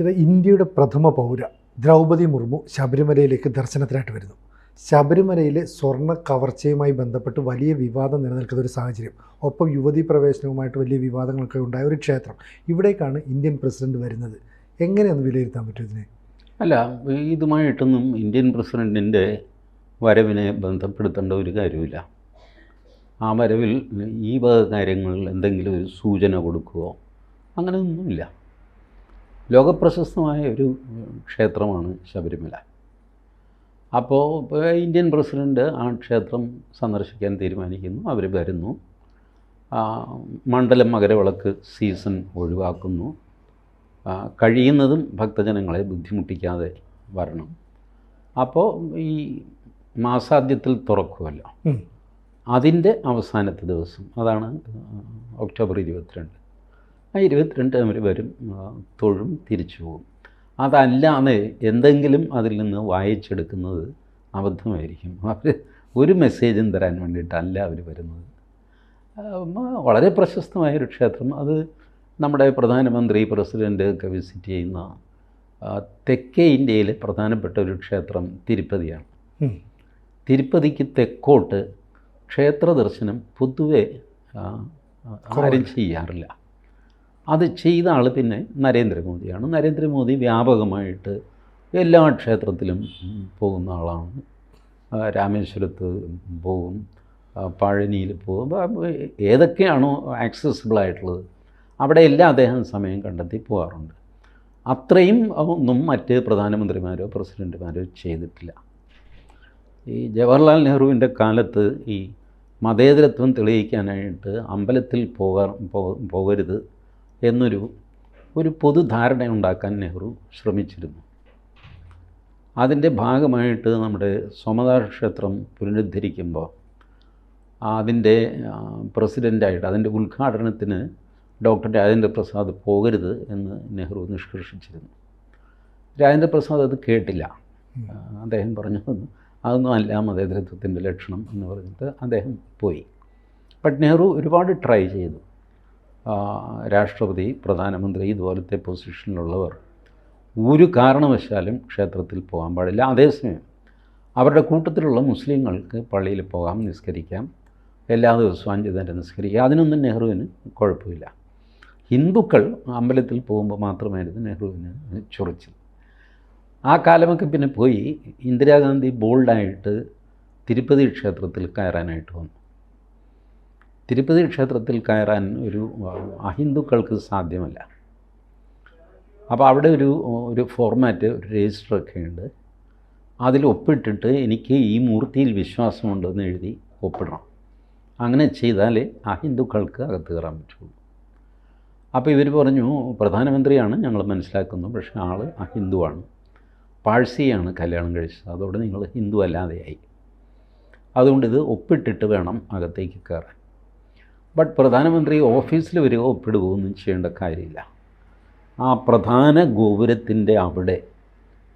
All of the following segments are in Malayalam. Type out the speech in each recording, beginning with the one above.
ഇത് ഇന്ത്യയുടെ പ്രഥമ പൗര ദ്രൗപദി മുർമു ശബരിമലയിലേക്ക് ദർശനത്തിനായിട്ട് വരുന്നു. ശബരിമലയിലെ സ്വർണ കവർച്ചയുമായി ബന്ധപ്പെട്ട് വലിയ വിവാദം നിലനിൽക്കുന്ന ഒരു സാഹചര്യം ഒപ്പം യുവതി പ്രവേശനവുമായിട്ട് വലിയ വിവാദങ്ങളൊക്കെ ഉണ്ടായ ഒരു ക്ഷേത്രം. ഇവിടേക്കാണ് ഇന്ത്യൻ പ്രസിഡന്റ് വരുന്നത്. എങ്ങനെയൊന്ന് വിലയിരുത്താൻ പറ്റും ഇതിനെ? അല്ല ഇതുമായിട്ടൊന്നും ഇന്ത്യൻ പ്രസിഡന്റിന്റെ വരവിനെ ബന്ധപ്പെടുത്തേണ്ട ഒരു കാര്യമില്ല ആ വരവിൽ ഈ വക കാര്യങ്ങളിൽ എന്തെങ്കിലും ഒരു സൂചന കൊടുക്കുകയോ അങ്ങനെയൊന്നുമില്ല. ലോകപ്രശസ്തമായ ഒരു ക്ഷേത്രമാണ് ശബരിമല. അപ്പോൾ ഇന്ത്യൻ പ്രസിഡന്റ് ആ ക്ഷേത്രം സന്ദർശിക്കാൻ തീരുമാനിക്കുന്നു അവർ വരുന്നു. മണ്ഡലം മകരവിളക്ക് സീസൺ ഒഴിവാക്കുന്നു. കഴിയുന്നതും ഭക്തജനങ്ങളെ ബുദ്ധിമുട്ടിക്കാതെ വരണം. അപ്പോൾ ഈ മാസാദ്യത്തിൽ തുറക്കുമല്ലോ. അതിന്റെ അവസാനത്തെ ദിവസം അതാണ് ഒക്ടോബർ ഇരുപത്തിരണ്ട്. ആ ഇരുപത്തിരണ്ട് അവർ വരും തൊഴും തിരിച്ചു പോകും. അതല്ലാതെ എന്തെങ്കിലും അതിൽ നിന്ന് വായിച്ചെടുക്കുന്നത് അബദ്ധമായിരിക്കും. അവർ ഒരു മെസ്സേജും തരാൻ വേണ്ടിയിട്ടല്ല അവർ വരുന്നത്. വളരെ പ്രശസ്തമായ ഒരു ക്ഷേത്രം. അത് നമ്മുടെ പ്രധാനമന്ത്രി പ്രസിഡന്റ് ഒക്കെ വിസിറ്റ് ചെയ്യുന്ന തെക്കേ ഇന്ത്യയിലെ പ്രധാനപ്പെട്ട ഒരു ക്ഷേത്രം തിരുപ്പതിയാണ്. തിരുപ്പതിക്ക് തെക്കോട്ട് ക്ഷേത്ര ദർശനം പൊതുവെ ആരും ചെയ്യാറില്ല. അത് ചെയ്ത ആൾ പിന്നെ നരേന്ദ്രമോദിയാണ്. നരേന്ദ്രമോദി വ്യാപകമായിട്ട് എല്ലാ ക്ഷേത്രത്തിലും പോകുന്ന ആളാണ്. രാമേശ്വരത്ത് പോകും പഴനിയിൽ പോകും. ഏതൊക്കെയാണോ ആക്സസിബിൾ ആയിട്ടുള്ളത് അവിടെയെല്ലാം അദ്ദേഹം സമയം കണ്ടെത്തി പോകാറുണ്ട്. അത്രയും ഒന്നും മറ്റ് പ്രധാനമന്ത്രിമാരോ പ്രസിഡന്റുമാരോ ചെയ്തിട്ടില്ല. ഈ ജവഹർലാൽ നെഹ്റുവിന്റെ കാലത്ത് ഈ മതേതരത്വം തെളിയിക്കാനായിട്ട് അമ്പലത്തിൽ പോകാൻ പോ- പോകരുത്. എന്നൊരു ഒരു പൊതുധാരണ ഉണ്ടാക്കാൻ നെഹ്റു ശ്രമിച്ചിരുന്നു. അതിന്റെ ഭാഗമായിട്ട് നമ്മുടെ സോമനാഥ ക്ഷേത്രം പുനരുദ്ധരിക്കുമ്പോൾ അതിന്റെ പ്രസിഡന്റായിട്ട് അതിന്റെ ഉദ്ഘാടനത്തിന് ഡോക്ടർ രാജേന്ദ്ര പ്രസാദ് പോകരുത് എന്ന് നെഹ്റു നിഷ്കർഷിച്ചിരുന്നു. രാജേന്ദ്ര പ്രസാദ് അത് കേട്ടില്ല. അദ്ദേഹം പറഞ്ഞു അതൊന്നും അല്ല മതേതരത്വത്തിന്റെ ലക്ഷണം എന്ന് പറഞ്ഞിട്ട് അദ്ദേഹം പോയി. ബട്ട് നെഹ്റു ഒരുപാട് ട്രൈ ചെയ്തു. രാഷ്ട്രപതി പ്രധാനമന്ത്രി ഇതുപോലത്തെ പൊസിഷനിലുള്ളവർ ഒരു കാരണവശാലും ക്ഷേത്രത്തിൽ പോകാൻ പാടില്ല. അതേസമയം അവരുടെ കൂട്ടത്തിലുള്ള മുസ്ലിങ്ങൾക്ക് പള്ളിയിൽ പോകാം നിസ്കരിക്കാം എല്ലാ ദിവസവും അഞ്ച് നേരം നിസ്കരിക്കുക അതിനൊന്നും നെഹ്റുവിന് കുഴപ്പമില്ല. ഹിന്ദുക്കൾ അമ്പലത്തിൽ പോകുമ്പോൾ മാത്രമായിരുന്നു നെഹ്റുവിന് ചൊറിച്ചത് ആ കാലമൊക്കെ പിന്നെ പോയി. ഇന്ദിരാഗാന്ധി ബോൾഡായിട്ട് തിരുപ്പതി ക്ഷേത്രത്തിൽ കയറാനായിട്ട് വന്നു. തിരുപ്പതി ക്ഷേത്രത്തിൽ കയറാൻ ഒരു അഹിന്ദുക്കൾക്ക് സാധ്യമല്ല. അപ്പോൾ അവിടെ ഒരു ഒരു ഫോർമാറ്റ് ഒരു രജിസ്റ്ററൊക്കെ ഉണ്ട്. അതിൽ ഒപ്പിട്ടിട്ട് എനിക്ക് ഈ മൂർത്തിയിൽ വിശ്വാസമുണ്ടെന്ന് എഴുതി ഒപ്പിടണം. അങ്ങനെ ചെയ്താലേ അഹിന്ദുക്കൾക്ക് അകത്ത് കയറാൻ പറ്റുള്ളൂ. അപ്പോൾ ഇവർ പറഞ്ഞു പ്രധാനമന്ത്രിയാണ് ഞങ്ങൾ മനസ്സിലാക്കുന്നു പക്ഷേ ആൾ അഹിന്ദുവാണ് പാഴ്സിയാണ് കല്യാണം കഴിച്ചത് അതോടെ നിങ്ങൾ ഹിന്ദു അല്ലാതെയായി. അതുകൊണ്ട് ഇത് ഒപ്പിട്ടിട്ട് വേണം അകത്തേക്ക് കയറാൻ. ബട്ട് പ്രധാനമന്ത്രി ഓഫീസിൽ വരികയോ ഒപ്പിടുകയോ ഒന്നും ചെയ്യേണ്ട കാര്യമില്ല. ആ പ്രധാന ഗോപുരത്തിന്റെ അവിടെ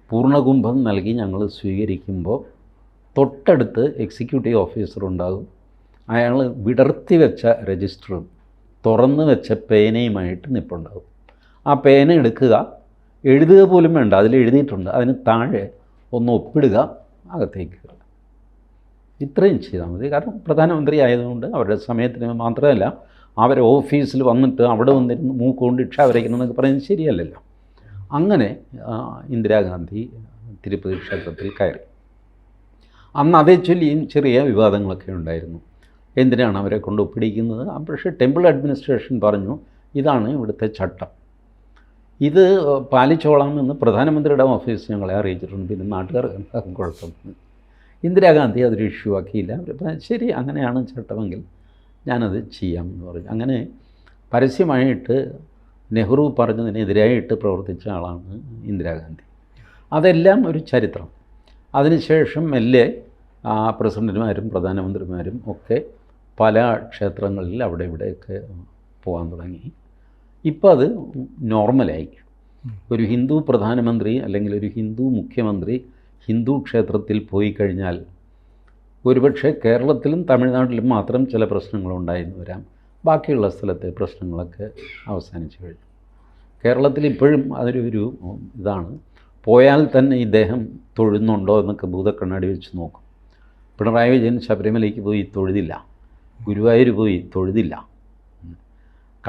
പൂർണകുംഭം നൽകി ഞങ്ങൾ സ്വീകരിക്കുമ്പോൾ തൊട്ടടുത്ത് എക്സിക്യൂട്ടീവ് ഓഫീസർ ഉണ്ടാകും. അയാൾ വിടർത്തി വെച്ച രജിസ്റ്ററും തുറന്ന് വെച്ച പേനയുമായിട്ട് നിൽപ്പുണ്ടാകും ആ പേന എടുക്കുക. എഴുതുക പോലും വേണ്ട. അതിൽ എഴുതിയിട്ടുണ്ട്. അതിന് താഴെ ഒന്ന് ഒപ്പിടുക. അകത്തേക്ക് കയറുക. ഇത്രയും ചെയ്താൽ മതി. കാരണം പ്രധാനമന്ത്രി ആയതുകൊണ്ട് അവരുടെ സമയത്തിന് മാത്രമല്ല അവരെ ഓഫീസിൽ വന്നിട്ട് അവിടെ വന്നിരുന്ന് മൂക്കുകൊണ്ട് ഇക്ഷ വരയ്ക്കണമെന്നൊക്കെ പറയുന്നത് ശരിയല്ലല്ലോ. അങ്ങനെ ഇന്ദിരാഗാന്ധി തിരുപ്പതി ക്ഷേത്രത്തിൽ കയറി. അന്ന് അതേ ചൊല്ലിയും ചെറിയ വിവാദങ്ങളൊക്കെ ഉണ്ടായിരുന്നു. എന്തിനാണ് അവരെ കൊണ്ട് ഒപ്പിടിക്കുന്നത്? ആ, പക്ഷേ ടെമ്പിൾ അഡ്മിനിസ്ട്രേഷൻ പറഞ്ഞു ഇതാണ് ഇവിടുത്തെ ചട്ടം. ഇത് പാലിച്ചോളാമെന്ന് പ്രധാനമന്ത്രിയുടെ ഓഫീസ് ഞങ്ങളെ അറിയിച്ചിട്ടുണ്ട്. പിന്നെ നാട്ടുകാർ കുഴപ്പം? ഇന്ദിരാഗാന്ധി അതൊരു ഇഷ്യൂ ആക്കിയില്ല. അവർ ശരി അങ്ങനെയാണ് ചട്ടമെങ്കിൽ ഞാനത് ചെയ്യാം എന്ന് പറഞ്ഞു. അങ്ങനെ പരസ്യമായിട്ട് നെഹ്റു പറഞ്ഞതിനെതിരായിട്ട് പ്രവർത്തിച്ച ആളാണ് ഇന്ദിരാഗാന്ധി. അതെല്ലാം ഒരു ചരിത്രം. അതിനുശേഷം മെല്ലെ ആ പ്രസിഡന്റുമാരും പ്രധാനമന്ത്രിമാരും ഒക്കെ പല ക്ഷേത്രങ്ങളിൽ അവിടെ ഇവിടെയൊക്കെ പോകാൻ തുടങ്ങി. ഇപ്പോൾ അത് നോർമലായി. ഒരു ഹിന്ദു പ്രധാനമന്ത്രി അല്ലെങ്കിൽ ഒരു ഹിന്ദു മുഖ്യമന്ത്രി ഹിന്ദു ക്ഷേത്രത്തിൽ പോയി കഴിഞ്ഞാൽ ഒരുപക്ഷെ കേരളത്തിലും തമിഴ്നാട്ടിലും മാത്രം ചില പ്രശ്നങ്ങളുണ്ടായിരുന്നു വരാം. ബാക്കിയുള്ള സ്ഥലത്തെ പ്രശ്നങ്ങളൊക്കെ അവസാനിച്ചു കഴിഞ്ഞു. കേരളത്തിൽ ഇപ്പോഴും അതൊരു ഇതാണ്. പോയാൽ തന്നെ ഇദ്ദേഹം തൊഴുന്നുണ്ടോ എന്നൊക്കെ ഭൂതക്കണ്ണാടി വെച്ച് നോക്കും. പിണറായി വിജയൻ ശബരിമലയ്ക്ക് പോയി തൊഴുതില്ല. ഗുരുവായൂർ പോയി തൊഴുതില്ല.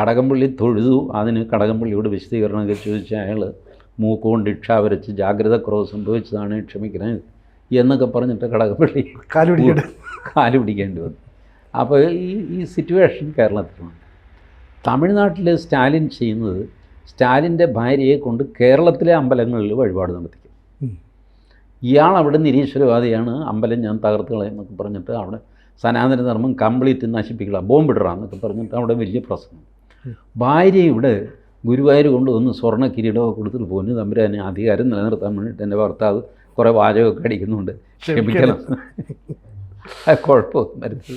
കടകംപള്ളി തൊഴുതു. അതിന് കടകംപള്ളിയോട് വിശദീകരണമൊക്കെ ചോദിച്ച അയാൾ മൂക്കുകൊണ്ട് ഇക്ഷ വരച്ച് ജാഗ്രത കുറവ് സംഭവിച്ചതാണ് ക്ഷമിക്കണേ എന്നൊക്കെ പറഞ്ഞിട്ട് കടകപ്പള്ളി കാൽ കാലുപിടിക്കേണ്ടി കാൽ പിടിക്കേണ്ടി വന്നു. അപ്പോൾ ഈ ഈ സിറ്റുവേഷൻ കേരളത്തിലുണ്ട്. തമിഴ്നാട്ടിൽ സ്റ്റാലിൻ ചെയ്യുന്നത് സ്റ്റാലിന്റെ ഭാര്യയെ കൊണ്ട് കേരളത്തിലെ അമ്പലങ്ങളിൽ വഴിപാട് നടത്തിക്കും. ഇയാൾ അവിടെ നിരീശ്വരവാദിയാണ്. അമ്പലം ഞാൻ തകർത്ത് കളയെന്നൊക്കെ പറഞ്ഞിട്ട് അവിടെ സനാതനധർമ്മം കംപ്ലീറ്റ് നശിപ്പിക്കുക ബോംബിടറ എന്നൊക്കെ പറഞ്ഞിട്ട് അവിടെ വലിയ പ്രശ്നം ഭാര്യ ഇവിടെ ഗുരുവായൂർ കൊണ്ടുവന്ന് സ്വർണ കിരീടമൊക്കെ കൊടുത്തിട്ട് പോകുന്നു തമ്പുരാനെ അധികാരം നിലനിർത്താൻ വേണ്ടിയിട്ട് എന്റെ ഭർത്താവ് കുറേ വാചകമൊക്കെ അടിക്കുന്നുണ്ട്. ക്ഷമിക്കണം. കുഴപ്പമൊന്നും വരുന്നത്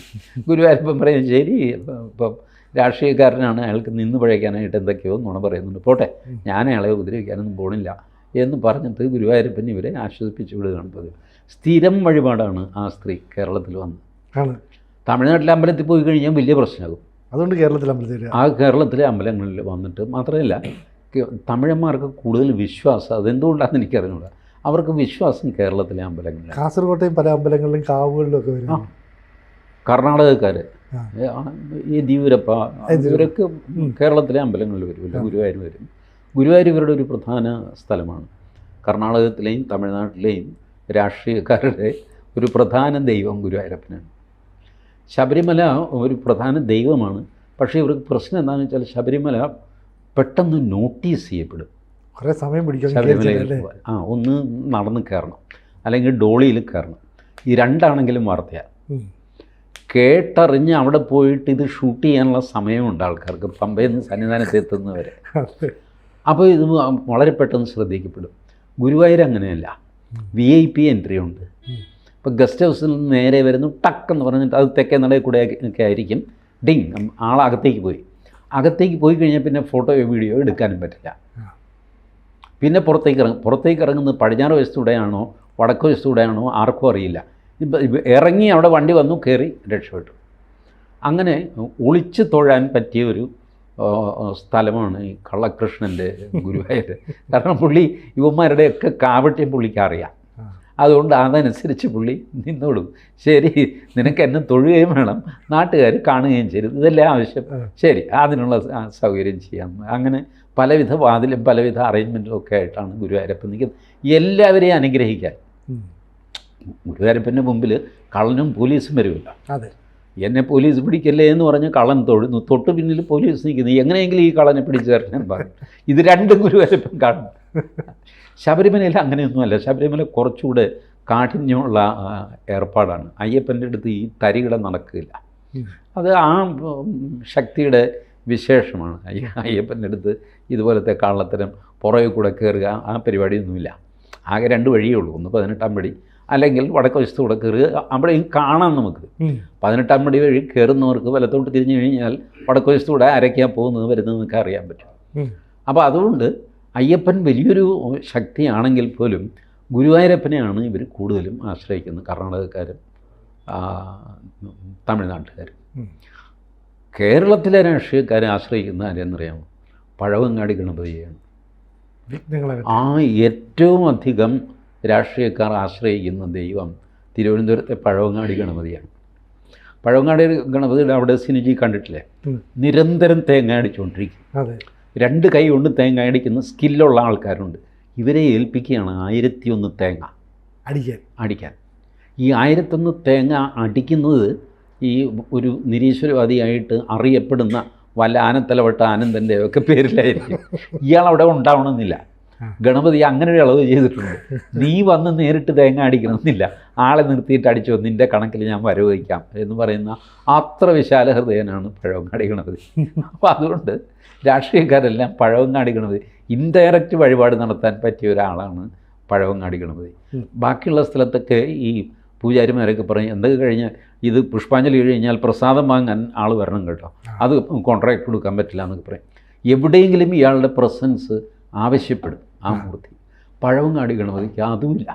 ഗുരുവായൂരപ്പം പറയും ശരി ഇപ്പം രാഷ്ട്രീയക്കാരനാണ് അയാൾക്ക് നിന്ന് പഴയ്ക്കാനായിട്ട് എന്തൊക്കെയോ നുണ പറയുന്നുണ്ട്. പോട്ടെ ഞാൻ അയാളെ ഉപദ്രവിക്കാനൊന്നും പോണില്ല എന്ന് പറഞ്ഞിട്ട് ഗുരുവായൂരപ്പൻ ഇവരെ ആശ്വസിപ്പിച്ചു വിടുകയാണ് പതിവ്. സ്ഥിരം വഴിപാടാണ് ആ സ്ത്രീ കേരളത്തിൽ വന്ന് തമിഴ്നാട്ടിലെ അമ്പലത്തിൽ പോയി കഴിഞ്ഞാൽ വലിയ പ്രശ്നമാകും. അതുകൊണ്ട് കേരളത്തിലെ അമ്പലത്തിൽ ആ കേരളത്തിലെ അമ്പലങ്ങളിൽ വന്നിട്ട് മാത്രമല്ല തമിഴന്മാർക്ക് കൂടുതൽ വിശ്വാസം അതെന്തുകൊണ്ടാണെന്ന് എനിക്കറിഞ്ഞൂടാ. അവർക്ക് വിശ്വാസം കേരളത്തിലെ അമ്പലങ്ങളിൽ. കാസർഗോട്ടെയും പല അമ്പലങ്ങളിലും കാവുകളിലും ഒക്കെ വരും. കർണാടകക്കാർ ആ. ഈ ദ്യൂരപ്പ ഇവരൊക്കെ കേരളത്തിലെ അമ്പലങ്ങളിൽ വരുമല്ലോ ഗുരുവായൂർ വരും. ഗുരുവായൂർ ഇവരുടെ ഒരു പ്രധാന സ്ഥലമാണ്. കർണാടകത്തിലെയും തമിഴ്നാട്ടിലെയും രാഷ്ട്രീയക്കാരുടെ ഒരു പ്രധാന ദൈവം ഗുരുവായൂരപ്പനാണ്. ശബരിമല ഒരു പ്രധാന ദൈവമാണ്. പക്ഷേ ഇവർക്ക് പ്രശ്നം എന്താണെന്ന് വെച്ചാൽ ശബരിമല പെട്ടെന്ന് നോട്ടീസ് ചെയ്യപ്പെടും. കുറേ സമയം പിടിക്കും ശബരിമലയിൽ അല്ലേ ആ ഒന്ന് നടന്ന് കയറണം. അല്ലെങ്കിൽ ഡോളിയിൽ കയറണം. ഈ രണ്ടാണെങ്കിലും വാർത്തയാണ് കേട്ടറിഞ്ഞ് അവിടെ പോയിട്ട് ഇത് ഷൂട്ട് ചെയ്യാനുള്ള സമയമുണ്ട് ആൾക്കാർക്ക്. പമ്പയിൽ നിന്ന് സന്നിധാനത്ത് എത്തുന്നവരെ. അപ്പോൾ ഇത് വളരെ പെട്ടെന്ന് ശ്രദ്ധിക്കപ്പെടും. ഗുരുവായൂർ അങ്ങനെയല്ല. വി ഐ പി എൻട്രി ഉണ്ട്. ഇപ്പോൾ ഗസ്റ്റ് ഹൗസിൽ നിന്ന് നേരെ വരുന്നു ടക്ക് എന്ന് പറഞ്ഞിട്ട് അത് തെക്കേ നടയിൽ കൂടെ ഒക്കെ ആയിരിക്കും. ഡിങ് ആളകത്തേക്ക് പോയി. അകത്തേക്ക് പോയി കഴിഞ്ഞാൽ പിന്നെ ഫോട്ടോയോ വീഡിയോ എടുക്കാനും പറ്റില്ല. പിന്നെ പുറത്തേക്ക് ഇറങ്ങും. പുറത്തേക്ക് ഇറങ്ങുന്നത് പടിഞ്ഞാറ് വശത്തൂടെയാണോ വടക്ക് വശത്തൂടെയാണോ ആർക്കും അറിയില്ല. ഇപ്പം ഇറങ്ങി അവിടെ വണ്ടി വന്നു കയറി രക്ഷപ്പെട്ടു. അങ്ങനെ ഒളിച്ചു തൊഴാൻ പറ്റിയ ഒരു സ്ഥലമാണ് ഈ കള്ളകൃഷ്ണന്റെ ഗുരുവായൂർ കാരണം പുള്ളി യുവന്മാരുടെയൊക്കെ കാവട്യം പുള്ളിക്ക് അറിയാം. ആ. അതുകൊണ്ട് അതനുസരിച്ച് പുള്ളി നിന്നോളൂ. ശരി നിനക്ക് എന്നെ തൊഴുകയും വേണം. നാട്ടുകാർ കാണുകയും ചെയ്യും ഇതെല്ലാം ആവശ്യം. ശരി അതിനുള്ള സൗകര്യം ചെയ്യാം. അങ്ങനെ പലവിധ വാതിലും പലവിധ അറേഞ്ച്മെന്റും ഒക്കെ ആയിട്ടാണ് ഗുരുവായൂരപ്പൻ നിൽക്കുന്നത്. എല്ലാവരെയും അനുഗ്രഹിക്കാൻ. ഗുരുവായൂരപ്പന്റെ മുമ്പിൽ കള്ളനും പോലീസും വരുമല്ലോ. അതെ. എന്നെ പോലീസ് പിടിക്കല്ലേ എന്ന് പറഞ്ഞ് കള്ളൻ തൊഴുന്നു. തൊട്ട് പിന്നിൽ പോലീസ് നിൽക്കുന്നു. എങ്ങനെയെങ്കിലും ഈ കള്ളനെ പിടിച്ചു തരണം പറഞ്ഞു. ഇത് രണ്ടും ഗുരുവായൂരപ്പൻ കാണും. ശബരിമലയിൽ അങ്ങനെയൊന്നുമല്ല. ശബരിമല കുറച്ചുകൂടെ കാഠിന്യമുള്ള ഏർപ്പാടാണ്. അയ്യപ്പന്റെ അടുത്ത് ഈ തരികിട നടക്കില്ല. അത് ആ ശക്തിയുടെ വിശേഷമാണ്. അയ്യ അയ്യപ്പന്റെ അടുത്ത് ഇതുപോലത്തെ കള്ളത്തരം പുറകെ കൂടെ കയറുക ആ പരിപാടിയൊന്നുമില്ല. ആകെ രണ്ട് വഴിയേ ഉള്ളൂ. ഒന്ന് പതിനെട്ടാം പടി അല്ലെങ്കിൽ വടക്ക് വശത്ത് കൂടെ കയറുക അവിടെയും കാണാം നമുക്ക്. പതിനെട്ടാം പടി വഴി കയറുന്നവർക്ക് വലത്തോട്ട് തിരിഞ്ഞു കഴിഞ്ഞാൽ വടക്ക് വശത്തൂടെ അരയ്ക്കാൻ പോകുന്നത് വരുന്നതെന്നൊക്കെ അറിയാൻ പറ്റും. അപ്പോൾ അതുകൊണ്ട് അയ്യപ്പൻ വലിയൊരു ശക്തിയാണെങ്കിൽ പോലും ഗുരുവായൂരപ്പനെയാണ് ഇവർ കൂടുതലും ആശ്രയിക്കുന്നത് കർണാടകക്കാരും തമിഴ്നാട്ടുകാരും. കേരളത്തിലെ രാഷ്ട്രീയക്കാരെ ആശ്രയിക്കുന്ന ആരെന്നറിയാമോ? പഴവങ്ങാടി ഗണപതിയാണ് ആ ഏറ്റവും അധികം രാഷ്ട്രീയക്കാർ ആശ്രയിക്കുന്ന ദൈവം തിരുവനന്തപുരത്തെ പഴവങ്ങാടി ഗണപതിയാണ്. പഴവങ്ങാടി ഗണപതിയുടെ അവിടെ സിനിജി കണ്ടിട്ടില്ലേ? നിരന്തരം തേങ്ങ അടിച്ചുകൊണ്ടിരിക്കും. രണ്ട് കൈ കൊണ്ട് തേങ്ങ അടിക്കുന്ന സ്കില്ലുള്ള ആൾക്കാരുണ്ട്. ഇവരെ ഏൽപ്പിക്കുകയാണ് ആയിരത്തി ഒന്ന് തേങ്ങ. അടിക്കാൻ. അടിക്കാൻ. ഈ ആയിരത്തൊന്ന് തേങ്ങ അടിക്കുന്നത് ഈ ഒരു നിരീശ്വരവാദിയായിട്ട് അറിയപ്പെടുന്ന വല്ല ആനത്തലവട്ട ആനന്ദന്റെ ഒക്കെ പേരിലായിരിക്കും. ഇയാൾ അവിടെ ഉണ്ടാവണമെന്നില്ല. ഗണപതി അങ്ങനെ ഒരു അളവ് ചെയ്തിട്ടുണ്ട്. നീ വന്ന് നേരിട്ട് തേങ്ങ അടിക്കണമെന്നില്ല. ആളെ നിർത്തിയിട്ട് അടിച്ചോ നിന്റെ കണക്കിൽ ഞാൻ വരവഹിക്കാം എന്ന് പറയുന്ന അത്ര വിശാല ഹൃദയനാണ് പഴവങ്ങാടി ഗണപതി. അപ്പോൾ അതുകൊണ്ട് രാഷ്ട്രീയക്കാരെല്ലാം പഴവങ്ങാടി ഗണപതി ഇൻഡയറക്റ്റ് വഴിപാട് നടത്താൻ പറ്റിയ ഒരാളാണ് പഴവങ്ങാടി ഗണപതി ബാക്കിയുള്ള സ്ഥലത്തൊക്കെ ഈ പൂജാരിമാരൊക്കെ പറഞ്ഞ് എന്തൊക്കെ കഴിഞ്ഞാൽ ഇത് പുഷ്പാഞ്ജലി കഴിഞ്ഞാൽ പ്രസാദം വാങ്ങാൻ ആൾ വരണം കേട്ടോ. അത് കോൺട്രാക്ട് കൊടുക്കാൻ പറ്റില്ല എന്നൊക്കെ പറയും. എവിടെയെങ്കിലും ഇയാളുടെ പ്രസൻസ് ആവശ്യപ്പെടും ആ മൂർത്തി. പഴവങ്ങാടി ഗണപതിക്ക് അതുമില്ല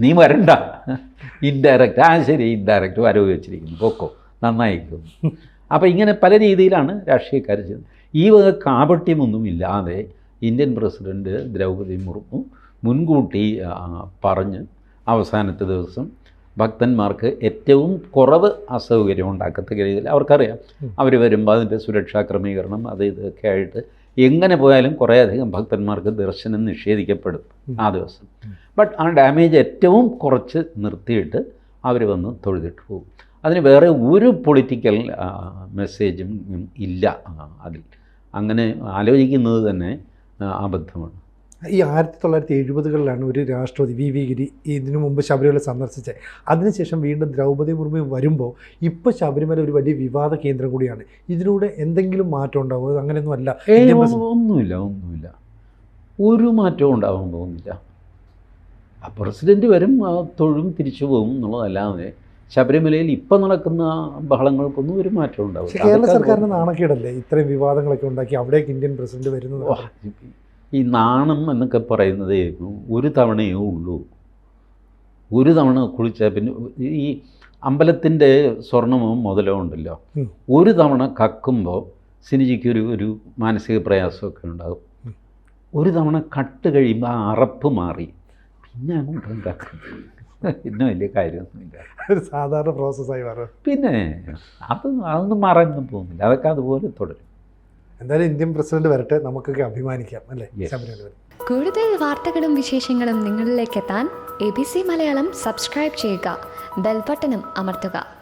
നീ വരണ്ട. ഇൻഡയറക്റ്റ് ആ ശരി ഇൻഡയറക്റ്റ് വരവ് വെച്ചിരിക്കുന്നു. പൊക്കോ. നന്നായിരിക്കും അപ്പോൾ ഇങ്ങനെ പല രീതിയിലാണ് രാഷ്ട്രീയക്കാർ ചെയ്യുന്നത്. ഈ വക കാപട്യമൊന്നും ഇല്ലാതെ ഇന്ത്യൻ പ്രസിഡന്റ് ദ്രൗപദി മുർമു മുൻകൂട്ടി പറഞ്ഞ് അവസാനത്തെ ദിവസം ഭക്തന്മാർക്ക് ഏറ്റവും കുറവ് അസൗകര്യം ഉണ്ടാക്കത്തക്ക രീതിയിൽ അവർക്കറിയാം. അവർ വരുമ്പോൾ അതിന്റെ സുരക്ഷാ ക്രമീകരണം അത് ഇതൊക്കെ ആയിട്ട് എങ്ങനെ പോയാലും കുറേയധികം ഭക്തന്മാർക്ക് ദർശനം നിഷേധിക്കപ്പെടും ആ ദിവസം. ബട്ട് ആ ഡാമേജ് ഏറ്റവും കുറച്ച് നിർത്തിയിട്ട് അവർ വന്ന് തൊഴുതിട്ട് പോകും. അതിന് വേറെ ഒരു പൊളിറ്റിക്കൽ മെസ്സേജും ഇല്ല. അതിൽ. അങ്ങനെ ആലോചിക്കുന്നത് തന്നെ അബദ്ധമാണ്. ഈ ആയിരത്തി തൊള്ളായിരത്തി എഴുപതുകളിലാണ് ഒരു രാഷ്ട്രപതി വി. വി. ഗിരി ഇതിനു മുമ്പ് ശബരിമല സന്ദർശിച്ചത്. അതിനുശേഷം വീണ്ടും ദ്രൗപദി മുർമു വരുമ്പോൾ ഇപ്പോൾ ശബരിമല ഒരു വലിയ വിവാദ കേന്ദ്രം കൂടിയാണ്. ഇതിലൂടെ എന്തെങ്കിലും മാറ്റം ഉണ്ടാവും? അങ്ങനെയൊന്നും അല്ല. ഒന്നുമില്ല ഒന്നുമില്ല. ഒരു മാറ്റവും ഉണ്ടാവാൻ പോകുന്നില്ല. ആ പ്രസിഡന്റ് വരും തൊഴും തിരിച്ചു പോകും എന്നുള്ളതല്ലാതെ ശബരിമലയിൽ ഇപ്പം നടക്കുന്ന ബഹളങ്ങൾക്കൊന്നും ഒരു മാറ്റം ഉണ്ടാവില്ല. കേരള സർക്കാരിന് നാണക്കേടല്ലേ? ഇത്രയും വിവാദങ്ങളൊക്കെ ഉണ്ടാക്കി അവിടേക്ക് ഇന്ത്യൻ പ്രസിഡന്റ് വരുന്നത്. ഈ നാണം എന്നൊക്കെ പറയുന്നത് ഒരു തവണയേ ഉള്ളൂ. ഒരു തവണ കുളിച്ച പിന്നെ ഈ അമ്പലത്തിന്റെ സ്വർണമോ മുതലോ ഉണ്ടല്ലോ. ഒരു തവണ കക്കുമ്പോൾ സിനിജിക്ക് ഒരു ഒരു മാനസിക പ്രയാസമൊക്കെ ഉണ്ടാകും. ഒരു തവണ കട്ട് കഴിയുമ്പോൾ ആ അറപ്പ് മാറി. പിന്നെ അങ്ങോട്ട് കക്കും ഇന്നും വലിയ കാര്യമൊന്നുമില്ല. ഒരു സാധാരണ പ്രോസസ്സായി മാറും. പിന്നെ അത് അതൊന്നും മറന്നു പോകുന്നില്ല. അതൊക്കെ അതുപോലെ തുടരും. എന്തായാലും ഇന്ത്യൻ പ്രസിഡന്റ് വരട്ടെ. നമുക്കൊക്കെ അഭിമാനിക്കാം അല്ലേ. കൂടുതൽ വാർത്തകളും വിശേഷങ്ങളും നിങ്ങളിലേക്ക് എത്താൻ A B C Malayalam subscribe ചെയ്യുക. ബെൽബട്ടനും അമർത്തുക.